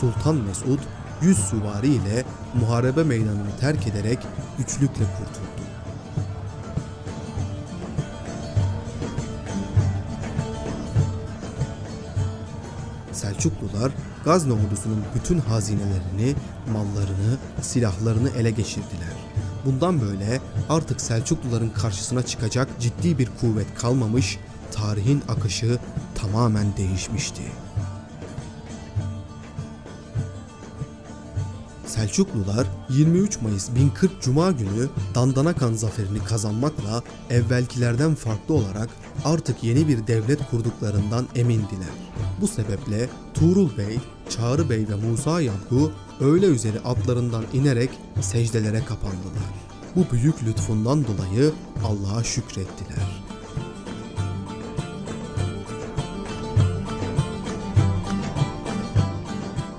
Sultan Mesud 100 süvari ile muharebe meydanını terk ederek güçlükle kurtuldu. Selçuklular Gazne ordusunun bütün hazinelerini, mallarını, silahlarını ele geçirdiler. Bundan böyle artık Selçukluların karşısına çıkacak ciddi bir kuvvet kalmamış, tarihin akışı tamamen değişmişti. Selçuklular 23 Mayıs 1040 Cuma günü Dandanakan zaferini kazanmakla evvelkilerden farklı olarak artık yeni bir devlet kurduklarından emindiler. Bu sebeple Tuğrul Bey, Çağrı Bey ve Musa Yavgu öğle üzeri atlarından inerek secdelere kapandılar. Bu büyük lütfundan dolayı Allah'a şükrettiler.